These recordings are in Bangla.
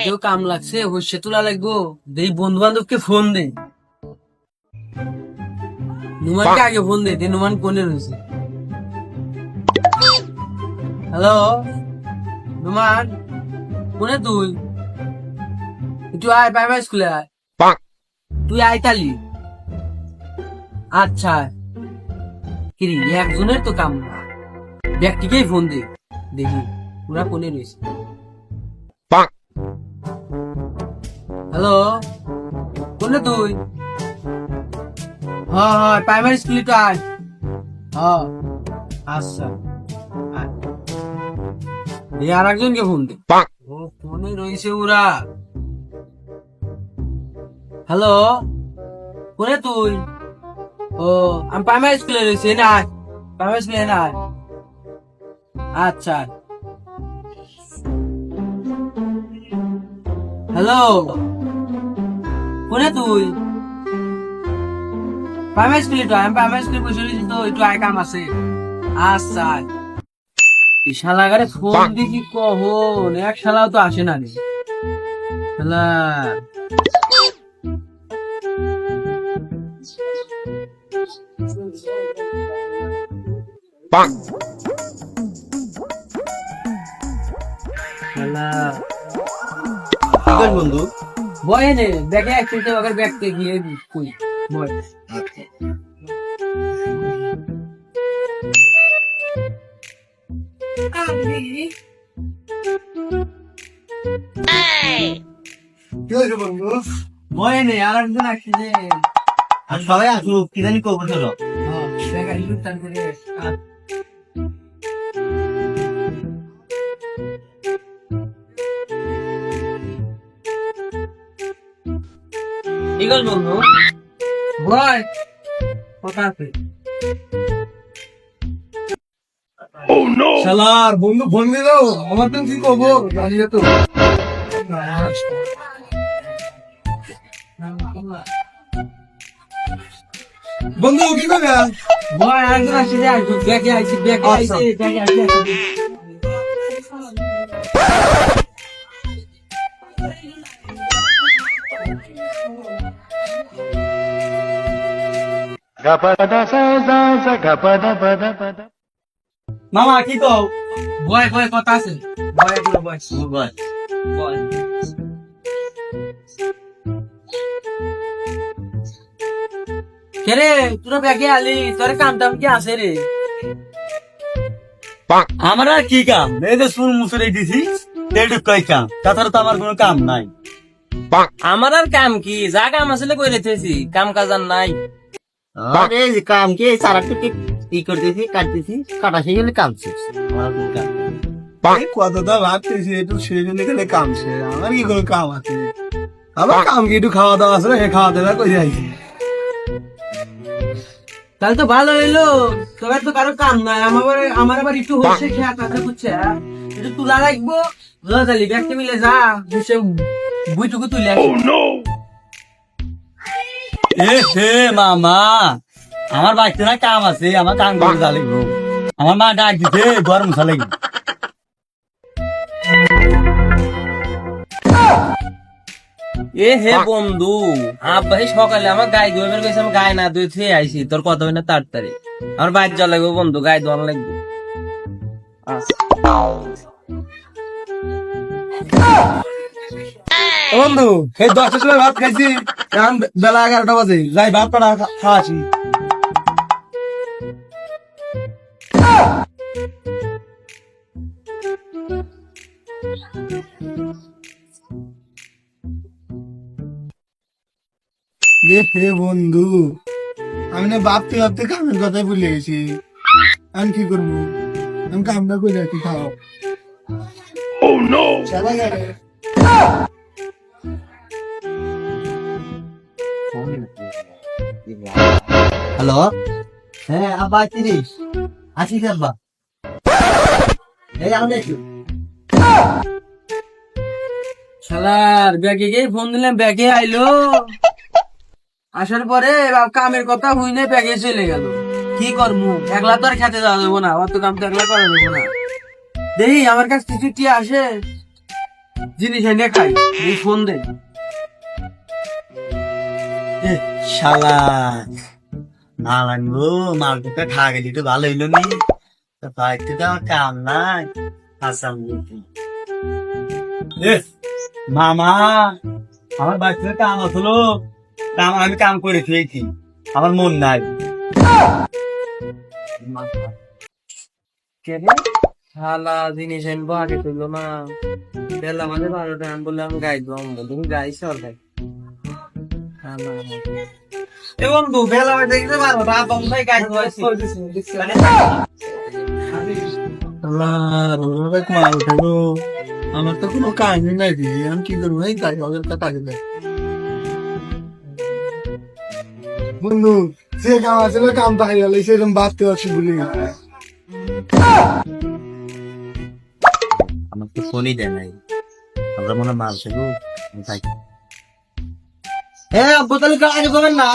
বাড়িতেও কাম লাগছে হইসে তোলা লাগবো। দেই বন্ধু বান্ধবকে ফোন দে নুমানকে আগে ফোন দে নুমান কোনে রয়েছে। হ্যালো নুমান? কোনে তুই? একটু আয় প্রাইমারি স্কুলে আয়। তুই আয় তালি আচ্ছা কিরি একজনের তো কাম না। ব্যক্তিকেই ফোন দে দেখি পুরা কোনে রয়েছে? হ্যালো? কোনে তুই? হ্যাঁ হ্যাঁ প্রাইমারি স্কুলে তো আয়। হ্যাঁ আচ্ছা। দে আর একজনকে ফোন দে। ও ফোনে রয়েছে ওরা। হ্যালো? কোনে তুই? ও আমি প্রাইমারি স্কুলে রয়েছি না আয়। প্রাইমারি স্কুলে না আয়। আচ্ছা। হ্যালো? কোনে তুই? প্রাইমারি স্কুলে তো আমি প্রাইমারি স্কুলে বসে রয়েছি তো একটু আয় কাম আছে। আচ্ছা। এই শালাগারে ফোন দিয়ে কি কহন এক শালাও তো আসে না রে শালা বন্ধু? বয় নে ব্যাগে একসাথে ওকে ব্যাগতে গিয়ে কই? বয় বয় নে আর একজন আসছে আর সবাই আসুক কি জানি কবর চলো ব্যাগ আসবে টান আছে বন্ধু। বয় কথা আছে। শালার বন্ধু ফোন দিল আমার তো কি করব? জানি তো। বন্ধু কি করবে? বয় একজন আসছে ব্যাগে আইছি ব্যাগে আচ্ছা। আইছি ব্যাগে আসছে মামা কি কও? বয় বয় কথা আছে? বয় এগুলো বয় বয়। কে রে তোরা ব্যাগে আলি? তোর কাম টাম কি আছে রে? আমার কি কাম? এই যে সুর মুসুরে দিছি এইটুক কই কাম? তাছাড়া তো আমার কোনো কাম নাই। আমার আর কাম কি? যা কাম আসলে কই রেখেছি কাম কাজ আর নাই। আরে কাম কি সারা ই করতেছি কাটতেছি কাটা সেই গেলে কাম শেষ। আমার কোনো কাম কথাটা ভাবতেছি একটু সেই জন্য এখানে কাম সে আমার কি কোনো কাম আছে? আমার কাম কি একটু খাওয়া দাওয়া আছে? সে খাওয়া দাওয়া করে যাইছি তাহলে তো ভালো হইল। তবে তো কারও কাম নাই। আমার আবার- আমার আবার একটু হচ্ছে খেয়া কথা বুঝছে? একটু তুলা রাখব লজালি ব্যাগটা মিলে যা সে বইটুকু তুলে আসি। এ হে মামা আমার বাড়িতে না কাম আছে আমার কাম করে আমার মা ডাক দিতে মুছা লাগবে। এ হে বন্ধু সকালে আমার গায়ে ধুয়ে বের আমি গায়ে না ধুয়ে থুয়ে আইছি তোর কথা হয় না তাড়াতাড়ি। আমার বাইর জল লাগবে বন্ধু গায়ে ধোয়ান লাগবে। বন্ধু এই দশটার সময় ভাত খাইছি। এখন বেলা এগারোটা বাজে। যাই ভাত এ হে বন্ধু আমি না ভাবতে ভাবতে কামের কথাই ভুলে গেছি। আমি কি করব? আমি কামটা করে রাখি খাও ও নো হ্যালো? হ্যাঁ আব্বা তিরিশ আসিস আব্বা। এই ব্যাগে গিয়ে ফোন দিলাম, ব্যাগে আইলো। আসার পরে কামের কথা হই না ব্যাগে চলে গেল। কি করমু? একলা তো আর খেতে যাওয়া যাব না, অত কাম তো একলা করা যাব না। দেখি আমার কাছে কিছু টি আসে। জিনিস এনে খাই ফোন দে। শালা না লাগবো মালটা খা গেলি তো ভালো হইল নি। তা বাড়িতে তো আমার কাম নাই। আসাম মামা, আমার বাড়িতে কাম আসলো কাম আমি কাম করে খেয়েছি আমার মন নাই। শালা, জিনিস আনব, আগে তুললো না। বেলা মাঝে বারোটা আন বলে আমি গাই দো আমি তুমি গাইছ আর বন্ধু বেলা বাজে দেখতে পারো না বাবু ভাই গাই দো আল্লাহ রোগ মাল খাব আমার তো কোনো কাহিনী নাই রে আমি কি করব? এই তাই ওদের তা টাকা দেয় বন্ধু যে কাম আছে না কাম তাই গেলে সেরকম বাড়তে পারছি বলি। আমার তো ফোনই দেয় নাই। আমরা মনে হয় মাল তাই হ্যাঁ আব্বু তাহলে আগে করবেন না।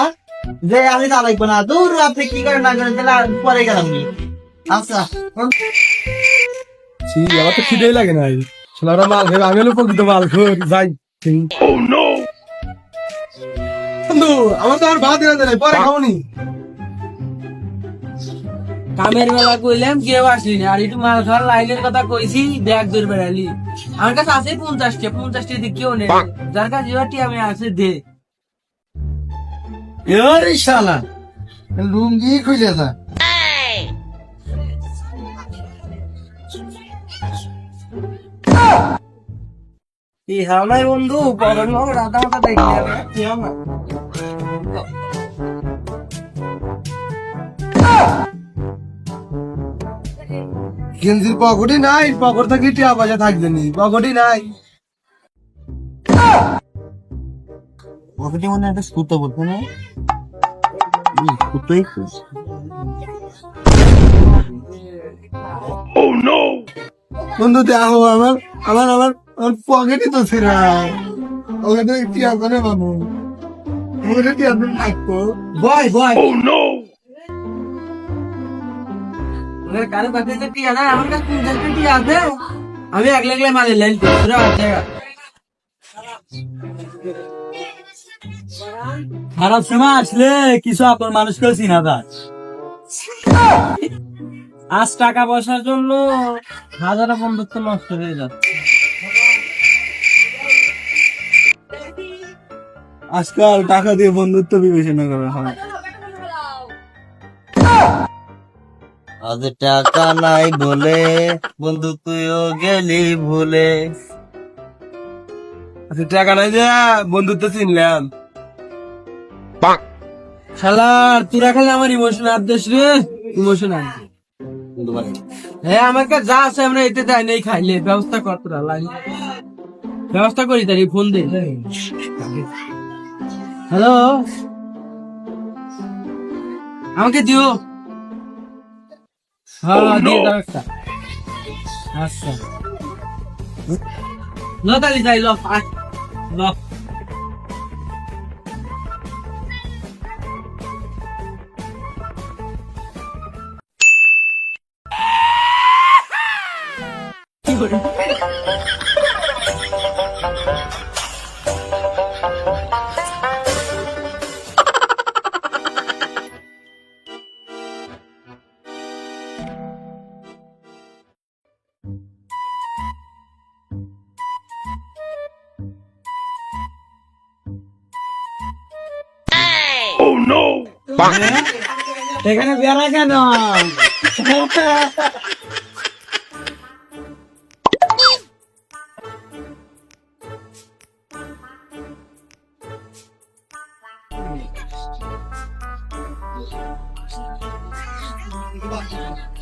যে আমি তা লাগবো না। দূর আপনি কি করেন না করেন তাহলে পরে গেলাম নি আচ্ছা ছি আমার তো খিদেই লাগে না ছেলেরা মাল খাবে আমি হলো প্রকৃত মাল খোর যাই। বন্ধু আমার তো আর ভাত এনে দেয় পরে খাবনি কামের বেলা কইলাম কেউ আসলি না। আর একটু মাল খাওয়ার লাইনের কথা কইছি ব্যাগ দূর বেড়ালি। আমার কাছে আছে পঞ্চাশটা পঞ্চাশটা দিক কেউ নেই। যার কাছে আমি আছে দে। এরে শালা দিয়ে খুলে যা। কি হাল নাই বন্ধু? রাধা মাথা কি না গেঞ্জির পকেটে নাই পকেট থেকে টিয়া পয়সা থাকবে নি পকেটে নাই। পকেটে মনে একটা সুতো বলতো না সুতোই বন্ধু দেখো আমার আমার আমার আমার পকেটে তো ছেড়া ওখানে টিয়া করে বাবু ওখানে টিয়া দিন থাকব বয় বয় ওদের কারও কাছে যে টিয়া নাই আমার কাছে টিয়া আছে। আমি একলা একলা মালে লাইন তোরা আছে খারাপ সময় আসলে কিছু আপনার মানুষকেও চিনা যায় আজ টাকা পয়সার জন্য হাজারো বন্ধুত্ব নষ্ট হয়ে যাচ্ছে। আজকাল টাকা দিয়ে বন্ধুত্ব বিবেচনা করা হয়। আজ টাকা নাই বলে বন্ধু তুইও গেলি ভুলে। আচ্ছা টাকা নাই যে বন্ধুত্ব চিনলাম। শালার তোরা খালি আমার ইমোশন আদেশ রে। ইমোশন আনতে হ্যাঁ আমার কাছে যা আছে আমরা এতে দেয় নেই খাইলে। ব্যবস্থা কর তোরা লাইন ব্যবস্থা করি তারি ফোন দে। হ্যালো আমাকে দিও। হ্যাঁ দিয়ে দাও একটা। আচ্ছা। ল তালি যাই ল ল। এখানে বেড়া কেন? 一吧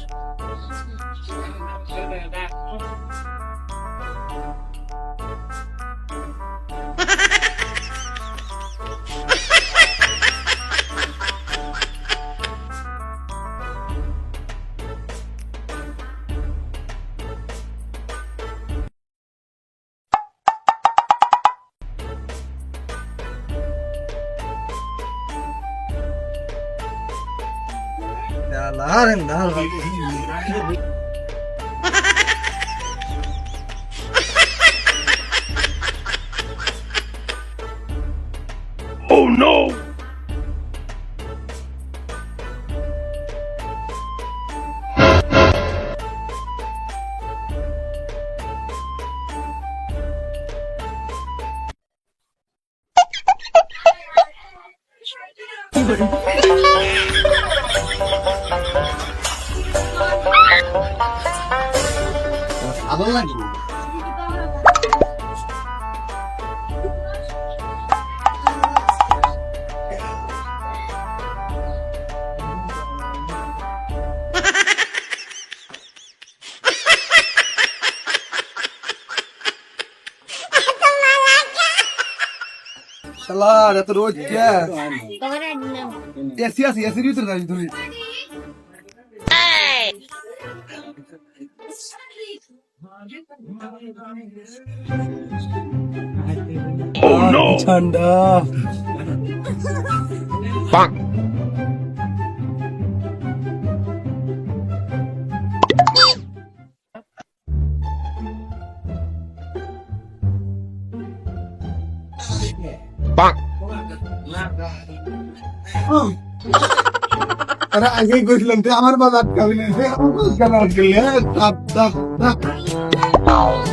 Oh no! ভালো লাগে শালার এত রোজ কে এসি আছে এসির ভিতরে দাঁড়িয়ে ধরে ঠান্ডা আরে আগেই কইছিলাম তুই আমার বাজার আটকাবি না আমার বাজার আটকালি হ্যাঁ? থাক, থাক, থাক।